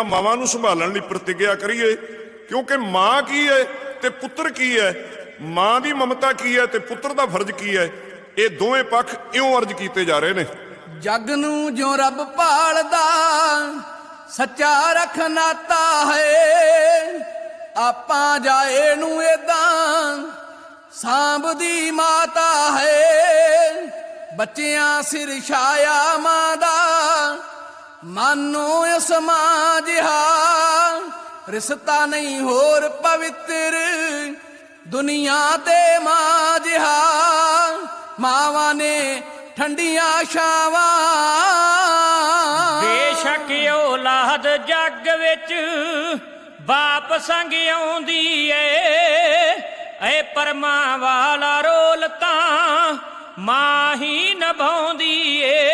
ਮਾਵਾਂ ਨੂੰ ਸੰਭਾਲਣ ਲਈ ਪ੍ਰਤੀਗਿਆ ਕਰੀਏ। ਕਿਉਂਕਿ ਮਾਂ ਕੀ ਹੈ ਤੇ ਪੁੱਤਰ ਕੀ ਹੈ? ਮਾਂ ਦੀ ਮਮਤਾ ਕੀ ਹੈ ਤੇ ਪੁੱਤਰ ਦਾ ਫਰਜ਼ ਕੀ ਹੈ? ਇਹ ਦੋਵੇਂ ਪੱਖ ਇਉਂ ਅਰਜ਼ ਕੀਤੇ ਜਾ ਰਹੇ ਨੇ। ਜਗ ਨੂੰ ਜੋ ਰੱਬ ਭਾਲਦਾ, ਸੱਚਾ ਰਖ ਨਾਤਾ ਹੈ। ਆਪਾਂ ਜਾਏ ਨੂੰ ਏਦਾਂ, ਸਾਂਭਦੀ ਮਾਤਾ ਹੈ। ਬੱਚਿਆਂ ਸਿਰ ਛਾਇਆ ਮਾਂ ਦਾ ਮਾਨੋ ਇਸ ਜਿਹਾ ਰਿਸ਼ਤਾ ਨਹੀਂ ਹੋਰ ਪਵਿੱਤਰ, ਦੁਨੀਆ ਤੇ ਮਾਂ ਜਿਹਾ ਮਾਵਾਂ ਨੇ ਠੰਡੀਆਂ ਛਾਵਾਂ। ਬੇਸ਼ੱਕ ਔਲਾਦ ਜੱਗ ਵਿੱਚ ਬਾਪ ਸੰਗ ਆਉਂਦੀ ਏ। ਐ ਪਰਮਾ ਵਾਲਾ ਰੋਲ ਤਾਂ ਮਾਂ ਹੀ ਨਿਭਾਉਂਦੀ ਏ।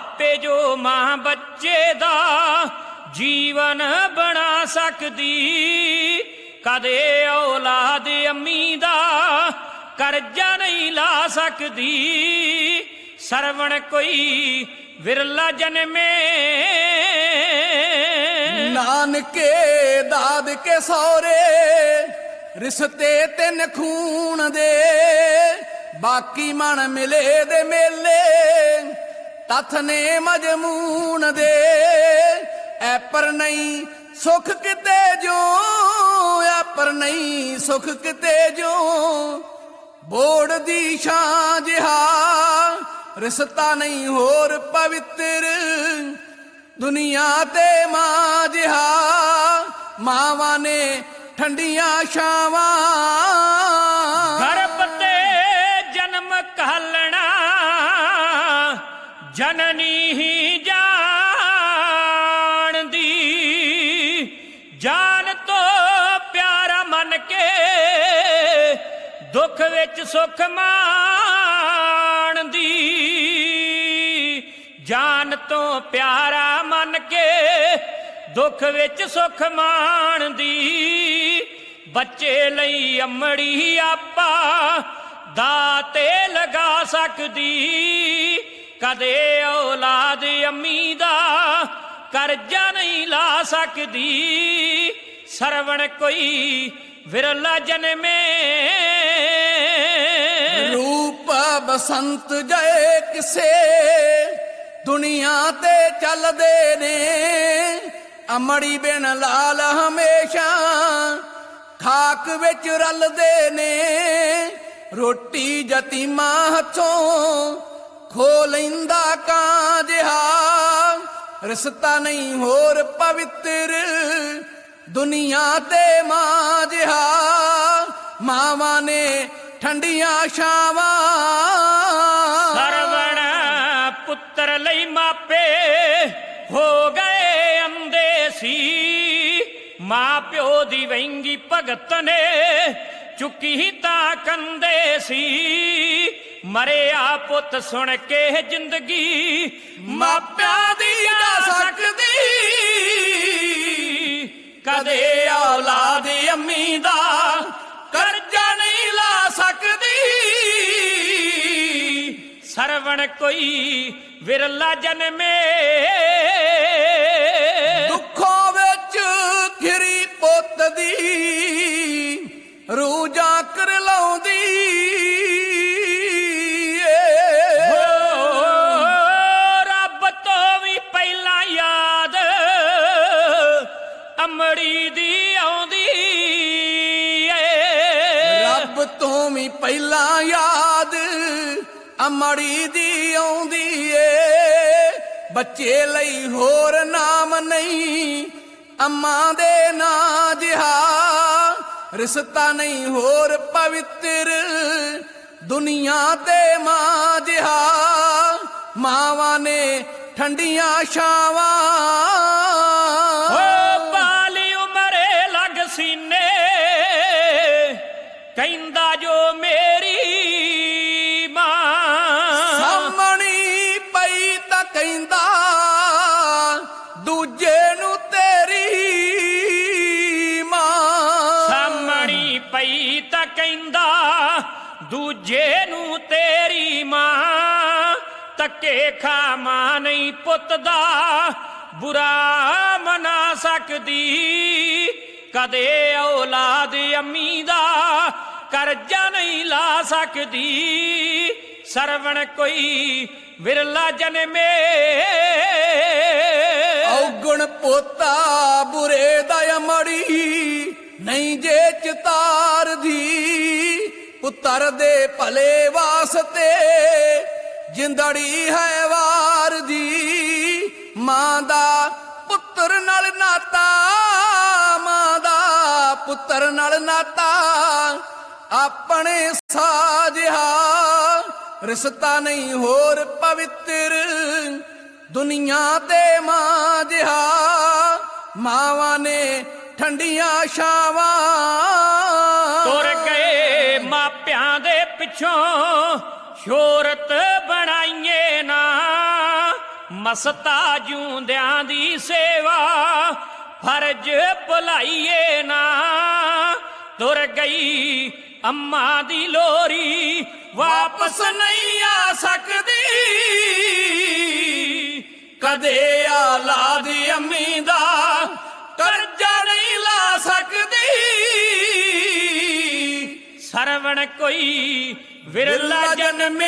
ਆਪੇ ਜੋ ਮਾਂ ਬੱਚੇ ਦਾ ਜੀਵਨ ਬਣਾ ਸਕਦੀ, ਕਦੇ ਔਲਾਦ ਅੰਮੀ ਦਾ ਕਰਜ਼ਾ ਨਹੀਂ ਲਾ ਸਕਦੀ। ਸਰਵਣ ਕੋਈ ਵਿਰਲਾ ਜਨਮੇ। ਨਾਨਕੇ ਦਾਦ ਕੇ ਸੌਰੇ ਰਿਸ਼ਤੇ ਤਿੰਨ ਖੂਨ ਦੇ, ਬਾਕੀ ਮਨ ਮਿਲੇ ਦੇ ਮੇਲੇ। ਤਥ ਨੇ ਮਜਮੂਨ ਦੇ। ਐ ਪਰ ਨਹੀਂ ਸੁਖ ਕਿਤੇ ਜੋ, ਐ ਪਰ ਨਹੀਂ ਸੁਖ ਕਿਤੇ ਜੋ। ਬੋੜ ਦੀ ਛਾਂ ਜਿਹਾ ਰਿਸ਼ਤਾ ਨਹੀਂ ਹੋਰ ਪਵਿੱਤਰ। ਦੁਨੀਆ ਤੇ ਮਾਂ ਜਿਹਾ, ਮਾਵਾਂ ਨੇ ਠੰਡੀਆਂ ਛਾਵਾਂ। ਜਨਨੀ ਹੀ ਜਾਣਦੀ, ਜਾਨ ਤੋਂ ਪਿਆਰਾ ਮੰਨ ਕੇ ਦੁੱਖ ਵਿੱਚ ਸੁਖ ਮਾਣਦੀ। ਜਾਨ ਤੋਂ ਪਿਆਰਾ ਮੰਨ ਕੇ ਦੁੱਖ ਵਿੱਚ ਸੁਖ ਮਾਣਦੀ। ਬੱਚੇ ਲਈ ਅੰਮੜੀ ਆਪਾ ਦਾਤੇ ਲਗਾ ਸਕਦੀ। ਕਦੇ ਔਲਾਦ ਅੰਮੀ ਦਾ ਕਰਜ਼ਾ ਨਹੀਂ ਲਾ ਸਕਦੀ। ਸਰਵਣ ਕੋਈ ਵਿਰਲਾ ਜਨਮੇ। ਰੂਪ ਬਸੰਤ ਗਏ ਕਿਸੇ, ਦੁਨੀਆ ਤੇ ਚੱਲਦੇ ਨੇ। ਅਮੜੀ ਬਿਨ ਲਾਲ ਹਮੇਸ਼ਾ ਖਾਕ ਵਿੱਚ ਰਲਦੇ ਨੇ। ਰੋਟੀ ਜਤੀਮਾਂ ਹੱਥੋਂ ਖੋ ਲੈਂਦਾ ਕਾਂ ਜਿਹਾ ਰਿਸ਼ਤਾ ਨਹੀਂ ਹੋਰ ਪਵਿੱਤਰ, ਦੁਨੀਆ ਤੇ ਮਾਂ ਜਿਹਾ ਮਾਵਾਂ ਨੇ ਠੰਡੀਆਂ ਛਾਵਾਂ। ਸਰਵਣ ਪੁੱਤਰ ਲਈ ਮਾਪੇ ਹੋ ਗਏ ਅੰਦੇ ਸੀ ਮਾਂ ਪਿਓ ਦੀ ਵਹਿੰਗੀ ਭਗਤ ਨੇ ਚੁੱਕੀ ਤਾਂ ਕੰਦੇ ਸੀ ਮਰਿਆ ਪੁੱਤ ਸੁਣ ਕੇ ਜ਼ਿੰਦਗੀ ਮਾਪਿਆਂ ਦੀ ਜਾ ਸਕਦੀ। ਕਦੇ ਔਲਾਦ ਅੰਮੀ ਦਾ ਕਰਜ਼ਾ ਨਹੀਂ ਲਾ ਸਕਦੀ। ਸਰਵਣ ਕੋਈ ਵਿਰਲਾ ਜਨਮੇ। ਦੁੱਖਾਂ ਵਿੱਚ ਘਿਰੀ ਪੁੱਤ ਦੀ, ਰੂਜਾ ਕਰ ਲਾਉਂਦੀ ਵੀ ਪਹਿਲਾਂ ਯਾਦ ਅਮੜੀ ਦੀ ਆਉਂਦੀ ਏ। ਬੱਚੇ ਲਈ ਹੋਰ ਨਾਮ ਨਹੀਂ, ਅੰਮਾ ਦੇ ਨਾਂ ਜਿਹਾ। ਰਿਸ਼ਤਾ ਨਹੀਂ ਹੋਰ ਪਵਿੱਤਰ, ਦੁਨੀਆ ਤੇ ਮਾਂ ਜਿਹਾ। ਮਾਵਾਂ ਨੇ ਠੰਡੀਆਂ ਛਾਵਾਂ ਦੂਜੇ ਨੂੰ ਤੇਰੀ ਮਾਂ ਤੱਕੇ ਖਾ ਮਾਂ ਨਹੀਂ ਪੁੱਤ ਦਾ ਬੁਰਾ ਮਨਾ ਸਕਦੀ। ਕਦੇ ਔਲਾਦ ਅੰਮੀ ਦਾ ਕਰਜ਼ਾ ਨਹੀਂ ਲਾ ਸਕਦੀ। ਸਰਵਣ ਕੋਈ ਵਿਰਲਾ ਜਨਮੇ। ਔਗਣ ਪੋਤਾ ਬੁਰੇ ਦਾ ਅਮੜੀ, ਨਹੀਂ ਜੇ ਪੁੱਤਰ ਦੇ ਭਲੇ ਵਾਸਤੇ, ਜਿੰਦੜੀ ਹੈ ਵਾਰ ਦੀ, ਮਾਂ ਦਾ ਪੁੱਤਰ ਨਾਲ ਨਾਤਾ, ਮਾਂ ਦਾ ਪੁੱਤਰ ਨਾਲ ਨਾਤਾ, ਆਪਣੇ ਸਾਜਹਾ ਰਿਸ਼ਤਾ ਨਹੀਂ ਹੋਰ ਪਵਿੱਤਰ, ਦੁਨੀਆ ਤੇ ਮਾਂ ਜਿਹਾ, ਮਾਵਾਂ ਨੇ ਠੰਡੀਆਂ ਛਾਵਾਂ। ਤੁਰ ਗਏ ਪਿੱਛੋਂ ਸ਼ੋਹਰਤ ਬਣਾਈਏ ਨਾ, ਮਸਤਾ ਜੂੰਦਿਆਂ ਦੀ ਸੇਵਾ, ਫਰਜ਼ ਭੁਲਾਈਏ ਨਾ। ਤੁਰ ਗਈ ਅੰਮਾ ਦੀ ਲੋਰੀ, ਵਾਪਸ ਨਹੀਂ ਆ ਸਕਦੀ। ਕਦੇ ਔਲਾਦ ਅੰਮੀ ਦਾ ਕਰਜ਼ਾ ਨਹੀਂ ਲਾ ਸਕਦੀ। ਸਰਵਣ ਕੋਈ ਵਿਰਲਾ ਜਨਮੇ